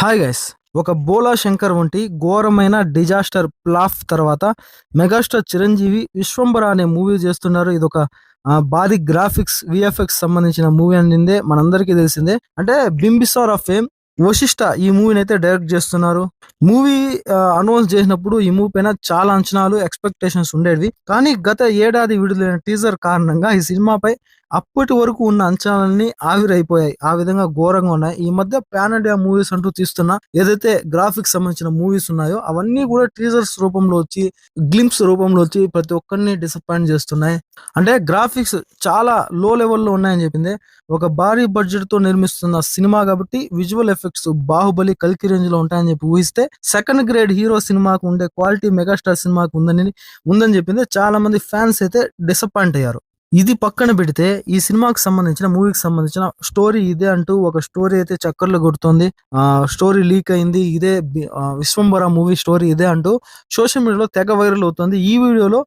Hi guys ఒక బోలా శంకర్ వంటి ఘోరమైన డిజాస్టర్ ప్లాఫ్ తర్వాత మెగాస్టార్ చిరంజీవి విశ్వంబర అనే మూవీ చేస్తున్నారు. ఇది ఒక బాది గ్రాఫిక్స్ విఎఫ్ఎక్స్ సంబంధించిన మూవీ అనిందే మనందరికీ తెలిసిందే. అంటే బింబిసార్ ఆఫ్ ఫేమ్ వశిష్ట ఈ మూవీని అయితే డైరెక్ట్ చేస్తున్నారు. మూవీ అనౌన్స్ చేసినప్పుడు ఈ మూవీ పైన చాలా అంచనాలు ఎక్స్పెక్టేషన్స్ ఉండేవి. కానీ గత ఏడాది విడుదలైన టీజర్ కారణంగా ఈ సినిమాపై అప్పటి వరకు ఉన్న అంచనాలన్నీ ఆవిరైపోయాయి. ఆ విధంగా ఘోరంగా ఉన్నాయి. ఈ మధ్య ప్యాన్ ఇండియా మూవీస్ అంటూ తీస్తున్న ఏదైతే గ్రాఫిక్స్ సంబంధించిన మూవీస్ ఉన్నాయో అవన్నీ కూడా టీజర్స్ రూపంలో వచ్చి గ్లిమ్స్ రూపంలో వచ్చి ప్రతి ఒక్కరిని డిసప్పాయింట్ చేస్తున్నాయి. అంటే గ్రాఫిక్స్ చాలా లో లెవెల్లో ఉన్నాయని చెప్పింది. ఒక భారీ బడ్జెట్తో నిర్మిస్తున్న సినిమా కాబట్టి విజువల్ ఎఫెక్ట్స్ బాహుబలి కల్కి రేంజ్లో ఉంటాయని చెప్పి ఊహిస్తే సెకండ్ గ్రేడ్ హీరో సినిమాకు ఉండే క్వాలిటీ మెగాస్టార్ సినిమాకు ఉందని ఉందని చెప్పింది. చాలా మంది ఫ్యాన్స్ అయితే డిసప్పాయింట్ అయ్యారు. ఇది పక్కన పెడితే ఈ సినిమాకి సంబంధించిన మూవీకి సంబంధించిన స్టోరీ ఇదే అంటూ ఒక స్టోరీ అయితే చక్కర్లు కొడుతుంది. ఆ స్టోరీ లీక్ అయింది. ఇదే విశ్వంబర మూవీ స్టోరీ ఇదే అంటూ సోషల్ మీడియాలో తెగ వైరల్ అవుతుంది. ఈ వీడియోలో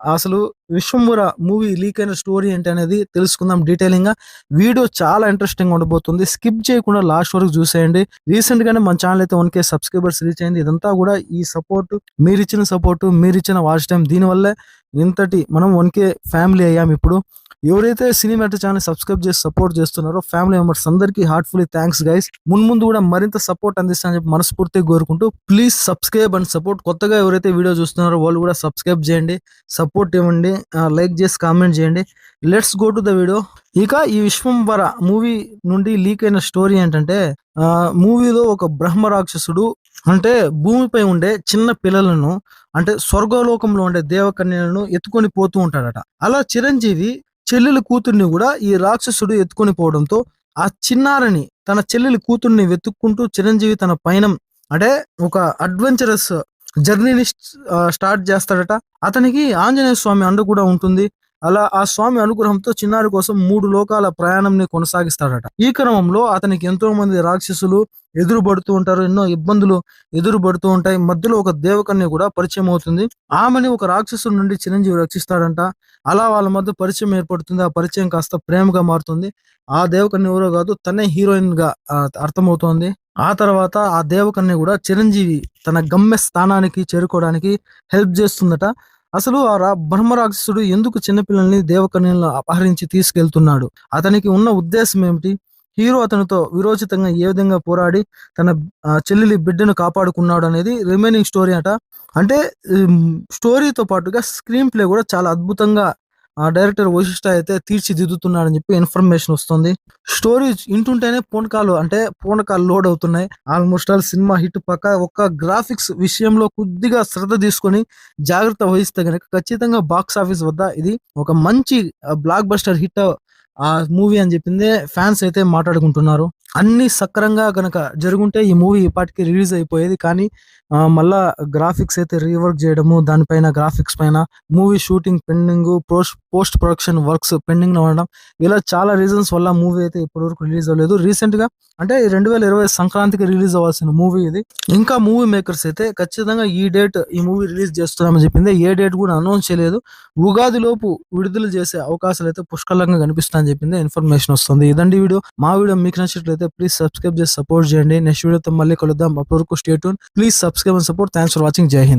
అసలు విశ్వంబర మూవీ లీక్ అయిన స్టోరీ ఏంటి అనేది తెలుసుకుందాం డీటెయిలింగ్గా. వీడియో చాలా ఇంట్రెస్టింగ్ ఉండబోతుంది. స్కిప్ చేయకుండా లాస్ట్ వరకు చూసేయండి. రీసెంట్ గానే మన ఛానల్ అయితే వన్ కే సబ్స్క్రైబర్స్ రీచ్ అయింది. ఇదంతా కూడా ఈ సపోర్ట్ మీరు ఇచ్చిన సపోర్ట్ మీరు ఇచ్చిన వాచ్ టైం దీనివల్లే ఇంతటి మనం వన్ కే ఫ్యామిలీ అయ్యాం ఇప్పుడు. ఎవరైతే సినిమా ఛానల్ సబ్స్క్రైబ్ చేసి సపోర్ట్ చేస్తున్నారో ఫ్యామిలీ మెంబర్స్ అందరికీ హార్ట్ఫుల్లీ థ్యాంక్స్ గైస్. మున్ముందు కూడా మరింత సపోర్ట్ అందిస్తానని చెప్పి మనస్ఫూర్తిగా కోరుకుంటూ ప్లీజ్ సబ్స్క్రైబ్ అండ్ సపోర్ట్. కొత్తగా ఎవరైతే వీడియో చూస్తున్నారో వాళ్ళు కూడా సబ్స్క్రైబ్ చేయండి సపోర్ట్ ఇవ్వండి లైక్ చేసి కామెంట్ చేయండి. Let's go to the video ఇక ఈ విశ్వంబర మూవీ నుండి లీక్ అయిన స్టోరీ ఏంటంటే ఆ మూవీలో ఒక బ్రహ్మ రాక్షసుడు అంటే భూమిపై ఉండే చిన్న పిల్లలను అంటే స్వర్గలోకంలో ఉండే దేవకన్యలను ఎత్తుకొని పోతూ ఉంటాడట. అలా చిరంజీవి చెల్లెలి కూతుర్ని కూడా ఈ రాక్షసుడు ఎత్తుకొని పోవడంతో ఆ చిన్నారని తన చెల్లెలి కూతుర్ని వెతుక్కుంటూ చిరంజీవి తన పయనం అంటే ఒక అడ్వెంచరస్ జర్నీని స్టార్ట్ చేస్తాడట. అతనికి ఆంజనేయ స్వామి అండ కూడా ఉంటుంది. అలా ఆ స్వామి అనుగ్రహంతో చిన్నారి కోసం మూడు లోకాల ప్రయాణంని కొనసాగిస్తాడట. ఈ క్రమంలో అతనికి ఎంతో మంది రాక్షసులు ఎదురుపడుతూ ఉంటారు ఎన్నో ఇబ్బందులు ఎదురుపడుతూ ఉంటాయి. మధ్యలో ఒక దేవకన్య కూడా పరిచయం అవుతుంది. ఆమెని ఒక రాక్షసు నుండి చిరంజీవి రక్షిస్తాడంట. అలా వాళ్ళ మధ్య పరిచయం ఏర్పడుతుంది. ఆ పరిచయం కాస్త ప్రేమగా మారుతుంది. ఆ దేవకన్య ఎవరో కాదు తనే హీరోయిన్గా అర్థమవుతోంది. ఆ తర్వాత ఆ దేవకన్య కూడా చిరంజీవి తన గమ్య స్థానానికి చేరుకోవడానికి హెల్ప్ చేస్తుందట. అసలు ఆ రా బ్రహ్మరాక్షసుడు ఎందుకు చిన్నపిల్లల్ని దేవకన్యలను అపహరించి తీసుకెళ్తున్నాడు? అతనికి ఉన్న ఉద్దేశం ఏమిటి? హీరో అతనితో విరోచితంగా ఏ విధంగా పోరాడి తన చెల్లెలి బిడ్డను కాపాడుకున్నాడు అనేది రిమైనింగ్ స్టోరీ అట. అంటే స్టోరీతో పాటుగా స్క్రీన్ ప్లే కూడా చాలా అద్భుతంగా ఆ డైరెక్టర్ వశిష్ఠ అయితే తీర్చిదిద్దుతున్నాడని చెప్పి ఇన్ఫర్మేషన్ వస్తుంది. స్టోరీస్ ఇంటుంటేనే పూనకాలు అంటే పూనకాలు లోడ్ అవుతున్నాయి. ఆల్మోస్ట్ ఆల్ సినిమా హిట్ పక్క ఒక్క గ్రాఫిక్స్ విషయంలో కొద్దిగా శ్రద్ధ తీసుకొని జాగ్రత్త వహిస్తే గనక ఖచ్చితంగా బాక్స్ ఆఫీస్ వద్ద ఇది ఒక మంచి బ్లాక్ బస్టర్ హిట్ ఆ మూవీ అని చెప్పిందే ఫ్యాన్స్ అయితే మాట్లాడుకుంటున్నారు. అన్ని సక్రంగా గనక జరుగుంటే ఈ మూవీ ఇప్పటికి రిలీజ్ అయిపోయేది. కానీ మళ్ళా గ్రాఫిక్స్ అయితే రీవర్క్ చేయడము దానిపైన గ్రాఫిక్స్ పైన movie shooting pending post post production works పెండింగ్లో ఉండడం. ఇలా చాలా రీజన్స్ వల్ల మూవీ అయితే ఇప్పటివరకు రిలీజ్ అవ్వలేదు. రీసెంట్గా అంటే రెండు వేల ఇరవై సంక్రాంతికి రిలీజ్ అవ్వాల్సిన మూవీ ఇది. ఇంకా మూవీ మేకర్స్ అయితే ఖచ్చితంగా ఈ డేట్ ఈ మూవీ రిలీజ్ చేస్తున్నామని చెప్పింది. ఏ డేట్ కూడా అనౌన్స్ చేయలేదు. ఉగాది లోపు విడుదల చేసే అవకాశాలు అయితే పుష్కలంగా కనిపిస్తాయని చెప్పింది. ఇన్ఫర్మేషన్ వస్తుంది. ఇదండి వీడియో. మా వీడియో మీకు నచ్చినట్లయితే ప్లీజ్ సబ్స్క్రైబ్ చేసి సపోర్ట్ చేయండి. నెక్స్ట్ వీడియోతో మళ్ళీ కలుద్దాం. అప్పటివరకు stay please subscribe and support. Thanks for watching. Jai Hind.